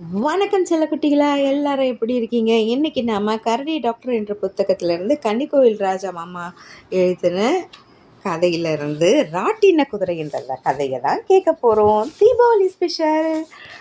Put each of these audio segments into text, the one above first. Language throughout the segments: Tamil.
வணக்கம் செல்லக்குட்டிகளா எல்லாரும் எப்படி இருக்கீங்க? இன்னைக்கு நாம கரடி டாக்டர் என்ற புத்தகத்திலிருந்து கன்னிக்கோவில் ராஜா மாமா எழுதின கதையிலிருந்து ராட்டின குதிரைன்ற கதையை தான் கேட்க போகிறோம் தீபாவளி ஸ்பெஷல்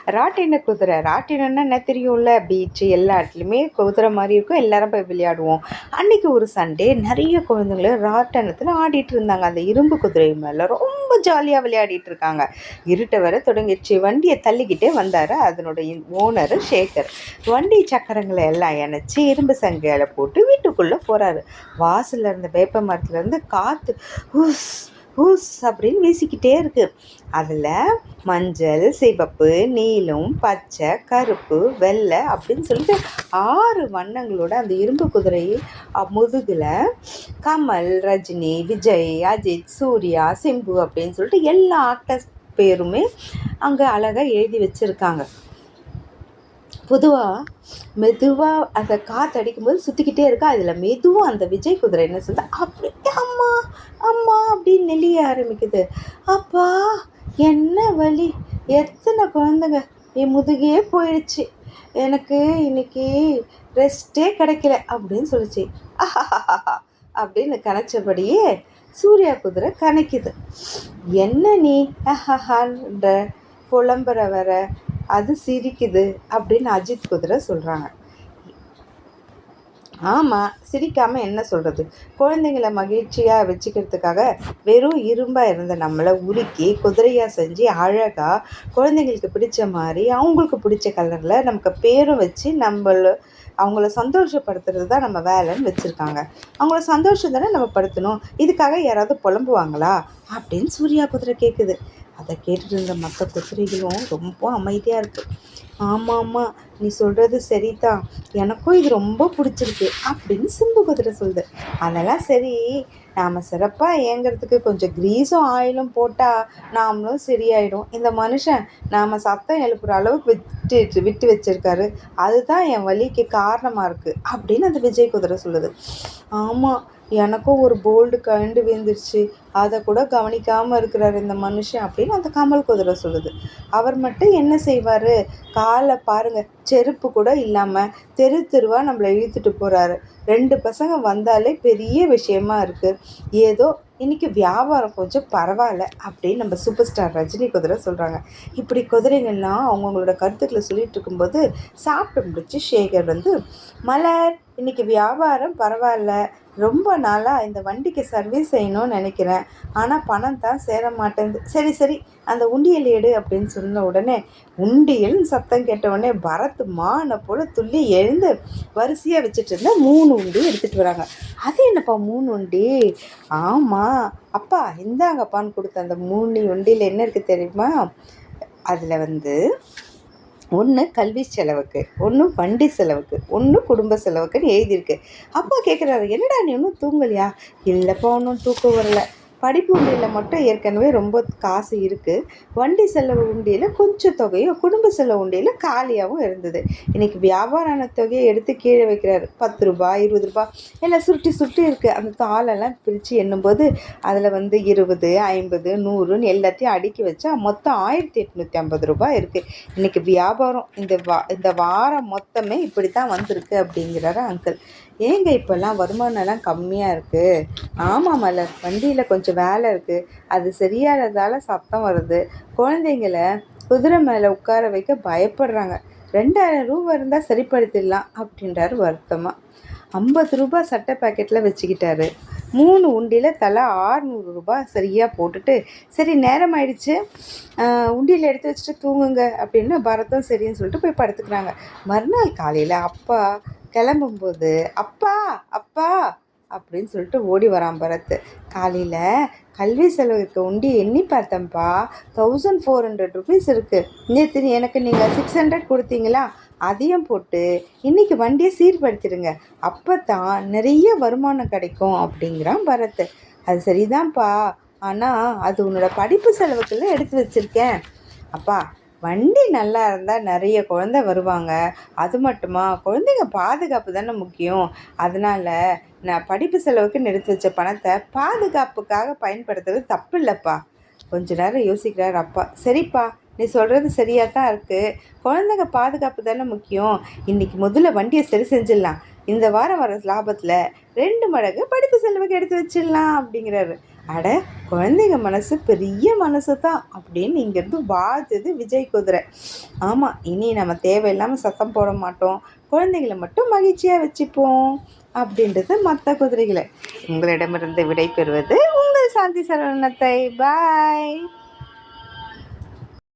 ராட்டின குதிரை ராட்டினம்னா என்ன தெரியும்ல? பீச்சு எல்லா இடத்துலையுமே குதிரை மாதிரி இருக்கும். எல்லாரும் போய் விளையாடுவோம். அன்னைக்கு ஒரு சண்டே நிறைய குழந்தைங்களும் ராட்டினத்தில் ஆடிட்டு இருந்தாங்க. அந்த இரும்பு குதிரை மேலே ரொம்ப ஜாலியாக விளையாடிட்டு இருக்காங்க. இருட்ட வர தொடங்கிடுச்சு. வண்டியை தள்ளிக்கிட்டே வந்தார் அதனுடைய ஓனர் ஷேகர் வண்டி சக்கரங்களை எல்லாம் இணைச்சி இரும்பு சங்கையில் போட்டு வீட்டுக்குள்ளே போகிறாரு வாசலில் இருந்த வேப்ப மரத்துலேருந்து காற்று ஹூஸ் ஹூஸ் அப்படின்னு வீசிக்கிட்டே இருக்கு. அதில் மஞ்சள் சிவப்பு நீலம் பச்சை கருப்பு வெள்ளை அப்படின்னு சொல்லிட்டு ஆறு வண்ணங்களோட அந்த இரும்பு குதிரை முதுகில் கமல் ரஜினி விஜய் அஜித் சூர்யா சிம்பு அப்படின்னு சொல்லிட்டு எல்லா ஆக்டர்ஸ் பேருமே அங்கே அழகாக எழுதி வச்சுருக்காங்க. பொதுவாக மெதுவாக அந்த காற்று அடிக்கும்போது சுற்றிக்கிட்டே இருக்கா. அதில் மெதுவாக அந்த விஜய் குதிரை என்ன சொல்லுது அப்படி அம்மா அம்மா அப்படின்னு நெளிய ஆரம்பிக்குது. அப்பா என்ன வலி? எத்தனை குழந்தைங்க? என் முதுகே போயிடுச்சு. எனக்கு இன்னைக்கு ரெஸ்ட்டே கிடைக்கல அப்படின்னு சொல்லிச்சு. அப்படின்னு கணச்சபடியே சூர்யா குதிரை கணக்குது. என்ன நீ? அஹஹான்ற புலம்புற வர அது சிரிக்குது அப்படின்னு அஜித் குதிரை சொல்கிறாங்க ஆமாம் சிரிக்காமல் என்ன சொல்கிறது குழந்தைங்கள மகிழ்ச்சியாக வச்சுக்கிறதுக்காக வெறும் இரும்பாக இருந்த நம்மளை உருக்கி குதிரையாக செஞ்சு அழகாக குழந்தைங்களுக்கு பிடிச்ச மாதிரி அவங்களுக்கு பிடிச்ச கலரில் நமக்கு பேரும் வச்சு நம்மள அவங்கள சந்தோஷப்படுத்துறது தான் நம்ம வேலைன்னு வச்சுருக்காங்க. அவங்கள சந்தோஷம் தானே நம்ம படுத்தணும்? இதுக்காக யாராவது புலம்புவாங்களா? அப்படின்னு சூர்யா குதிரை கேட்குது அதை கேட்டுட்டு இருந்த மற்ற குதிரைகளும் ரொம்ப அமைதியாக இருக்குது ஆமாம் ஆமாம் நீ சொல்கிறது சரிதான் எனக்கும் இது ரொம்ப பிடிச்சிருக்கு அப்படின்னு சிம்பு குதிரை சொல்லுது. அதெல்லாம் சரி நாம் சிறப்பாக இயங்குறதுக்கு கொஞ்சம் க்ரீஸும் ஆயிலும் போட்டால் நாமளும் சரியாயிடும். இந்த மனுஷன் நாம் சத்தம் எழுப்புகிற அளவுக்கு விட்டு விட்டு வச்சிருக்காரு. அதுதான் என் வலிக்கு காரணமாக இருக்குது அப்படின்னு அந்த விஜய் குதிரை சொல்லுது. ஆமாம் எனக்கும் ஒரு போல்டு கண்டு விழுந்துருச்சு. அதை கூட கவனிக்காமல் இருக்கிறார் இந்த மனுஷன் அப்படின்னு அந்த கமல் குதிரை சொல்லுது. அவர் மட்டும் என்ன செய்வார்? காலை பாருங்கள் செருப்பு கூட இல்லாமல் தெரு தெருவாக நம்மளை இழுத்துட்டு போகிறாரு ரெண்டு பசங்க வந்தாலே பெரிய விஷயமா இருக்குது ஏதோ இன்றைக்கி வியாபாரம் கொஞ்சம் பரவாயில்ல அப்படின்னு நம்ம சூப்பர் ஸ்டார் ரஜினி குதிரை சொல்கிறாங்க இப்படி குதிரைகள்லாம் அவங்கவுங்களோட கருத்துக்களை சொல்லிட்டு இருக்கும்போது சாப்பிட்டு முடிச்சு சேகர் வந்து மலர் இன்றைக்கி வியாபாரம் பரவாயில்ல. ரொம்ப நாளாக இந்த வண்டிக்கு சர்வீஸ் செய்யணும்னு நினைக்கிறேன். ஆனால் பணம் தான் சேர மாட்டேங்குது. சரி சரி அந்த உண்டியல் எடு அப்படின்னு சொன்ன உடனே உண்டியல் சத்தம் கேட்ட உடனே பரத் மானை போல் துள்ளி எழுந்து வரிசையாக வச்சுட்டு இருந்த மூணு உண்டி எடுத்துகிட்டு வராங்க. அது என்னப்பா மூணு உண்டி? ஆமாம் அப்பா இந்தாங்கப்பான்னு கொடுத்த அந்த மூணு உண்டியில் என்ன இருக்குது தெரியுமா? அதில் வந்து ஒன்று கல்வி செலவுக்கு ஒன்று வண்டி செலவுக்கு ஒன்று குடும்ப செலவுக்குன்னு எழுதியிருக்கு. அப்பா கேட்குறாரு என்னடா நீ ஒன்றும் தூங்கலையா? இல்லைப்பா ஒன்றும் தூக்கம் வரல. படிப்பு உண்டியில் மட்டும் ஏற்கனவே ரொம்ப காசு இருக்குது வண்டி செலவு உண்டியில் கொஞ்சம் தொகையும் குடும்ப செலவு உண்டியில் காலியாகவும் இருந்தது. இன்றைக்கி வியாபாரான தொகையை எடுத்து கீழே வைக்கிறாரு. பத்து ரூபாய் இருபது ரூபாய் எல்லாம் சுருட்டி சுருட்டி இருக்குது அந்த தாளெல்லாம் பிரித்து எண்ணும்போது அதில் வந்து இருபது ஐம்பது நூறுன்னு எல்லாத்தையும் அடுக்கி வச்சா மொத்தம் ஆயிரத்தி எட்நூற்றி ஐம்பது ரூபாய் இருக்குது இன்றைக்கி வியாபாரம் இந்த வா இந்த வாரம் மொத்தமே இப்படி தான் வந்திருக்கு அப்படிங்கிறாரு அங்கிள் ஏங்க இப்போல்லாம் வருமானம்லாம் கம்மியாக இருக்குது ஆமாம் மலர் வண்டியில் கொஞ்சம் வேலை இருக்குது அது சரியானதால் சத்தம் வருது. குழந்தைங்கள குதிரை மேலே உட்கார வைக்க பயப்படுறாங்க. ரெண்டாயிரம் ரூபா இருந்தால் சரிப்படுத்திடலாம் அப்படின்றாரு வருத்தமாக ஐம்பது ரூபா சட்டை பாக்கெட்டில் வச்சுக்கிட்டாரு. மூணு உண்டியில் தலா ஆறுநூறு ரூபாய் சரியாக போட்டுட்டு சரி நேரம் ஆயிடுச்சு. உண்டியில் எடுத்து வச்சுட்டு தூங்குங்க அப்படின்னு பரதம் சரின்னு சொல்லிட்டு போய் படுத்துக்கிறாங்க. மறுநாள் காலையில் அப்பா கிளம்பும்போது அப்பா அப்பா அப்படின்னு சொல்லிட்டு ஓடி வரான் பரத். காலையில் கல்வி செலவுக்கு உண்டி எண்ணி பார்த்தேன்ப்பா. தௌசண்ட் ஃபோர் ஹண்ட்ரட் ருபீஸ் இருக்குது நேற்று எனக்கு நீங்கள் சிக்ஸ் ஹண்ட்ரட் கொடுத்தீங்களா? அதையும் போட்டு இன்றைக்கி வண்டியை சீர்படுத்திடுங்க. அப்போ தான் நிறைய வருமானம் கிடைக்கும் அப்படிங்கிறான் பரத். அது சரிதான்ப்பா. ஆனால் அது உன்னோட படிப்பு செலவுக்குள்ள எடுத்து வச்சுருக்கேன். அப்பா வண்டி நல்லா இருந்தால் நிறைய குழந்த வருவாங்க. அது மட்டுமா? குழந்தைங்க பாதுகாப்பு தானே முக்கியம். அதனால் நான் படிப்பு செலவுக்குன்னு எடுத்து வச்ச பணத்தை பாதுகாப்புக்காக பயன்படுத்துறது தப்பு இல்லைப்பா. கொஞ்ச நேரம் யோசிக்கிறார் அப்பா. சரிப்பா நீ சொல்கிறது சரியாக தான் இருக்குது குழந்தைங்க பாதுகாப்பு தானே முக்கியம். இன்றைக்கி முதல்ல வண்டியை சரி செஞ்சிடலாம். இந்த வாரம் வர லாபத்தில் ரெண்டு மடங்கு படிப்பு செலவுக்கு எடுத்து வச்சிடலாம் அப்படிங்கிறாரு. அட குழந்தைங்க மனசு பெரிய மனசு தான் அப்படின்னு இங்கேருந்து வாஜது விஜய் குதிரை. ஆமாம் இனி நம்ம தேவையில்லாமல் சத்தம் போட மாட்டோம். குழந்தைங்கள மட்டும் மகிழ்ச்சியாக வச்சுப்போம் அப்படின்றது மற்ற குதிரைகளை. உங்களிடமிருந்து விடை பெறுவது உங்கள் சாந்தி சரவணத்தை. பாய்